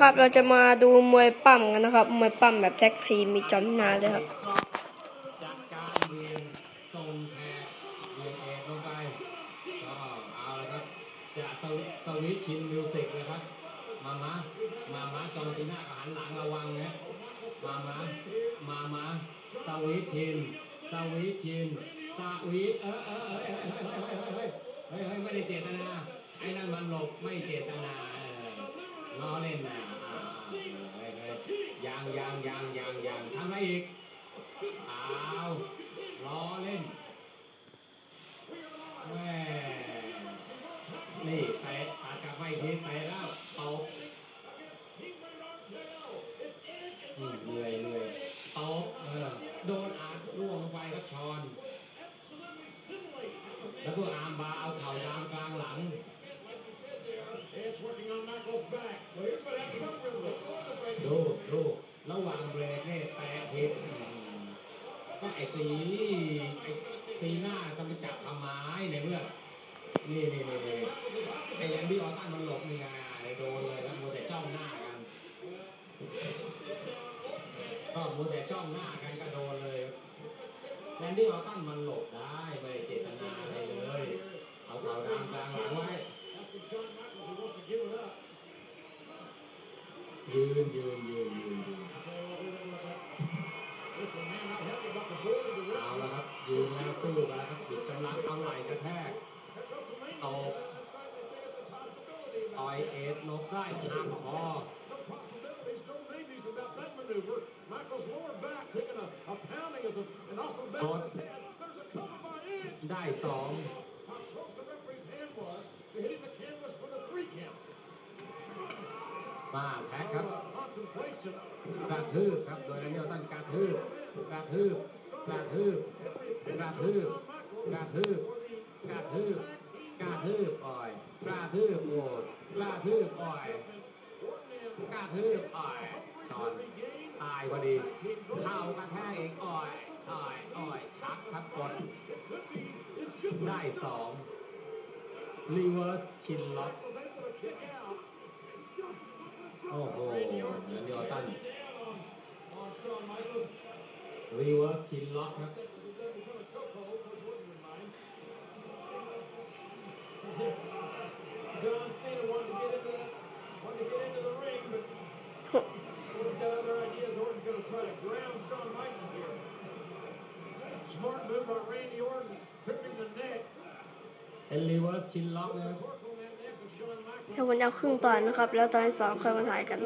ครับเราจะมาดูมวยปั้มกันนะครับ มวยปั้มแบบแท็กทีมมีจอมนาเลยครับจักรเวียนทรงแทกเวียนเอกลงไปก็เอาละครับจะสวิตชินมิวสิกนะครับ มามามามาจอนซีน่าหันหลังระวังนะมามามามาสวิตชินสวิตชินสวิตเออเออเออเออเฮ้ยเฮ้ยเฮ้ยเฮ้ยเฮ้ยไม่ได้เจตนาไอ้นั่นมันหลบไม่เจตนาเออล้อเล่นนะ ยังยังยังยังยังทำอะไรอีกเอาล้อเล่นแม่นี่เตะตัดกลับไปทีเตะแล้วตบอืมเหนื่อยเหนื่อยตบเออโดนอาร์ล่วงลงไปครับชอน แล้วก็อาร์มบาเอาเข่าดามกลางหลัง ดูดู ระหว่างเบรกเนี่ยแตะผิดอืมก็ไอ้สีไอ้สีหน้าจะไปจับทำไม้ในเมื่อนี่นี่นี่นี่ไอ้แลนดี้ออตตันมันหลบนี่ไงโดนเลยแล้วมัวแต่จ้องหน้ากันก็มัวแต่จ้องหน้ากันก็โดนเลยแลนดี้ออตตันมันหลบได้ไม่ได้เจตนาอะไรเลยเอาเข่าดามกลางหลังไว้ยืนยืนยืนยืนยืน เอาละครับยืนแล้วสู้กันแล้วครับบิดกำลังเอาไหล่กระแทกตบต่อยเอ็ดลบได้ห้ามคอ Michael's lower back taking a, a pounding as a, and also back Lord. his head. There's a cover by inch. ได้สอง How close the referee's hand was to hitting the canvas for the three count. มาแท็กครับ Contemplation. กระทืบครับ โดยแดเนียลตันกระทืบ กระทืบกระทืบกระทืบกระทืบกระทืบกระทืบอ่อยกระทืบโอ้กระทืบอ่อยกระทืบอ่อยชอนตายพอดีเข่ากระแทกเองอ่อยอ่อยอ่อยชักครับกดได้สองรีเวิร์สชินล็อกโอ้โหเดนิเอลตัน on Shawn Michaels. รีเวิร์สชินล็อกครับเป็นเนยวจะาครึ่งตอนนะครับ แล้วตอนสองค่อยมาถ่ายกัน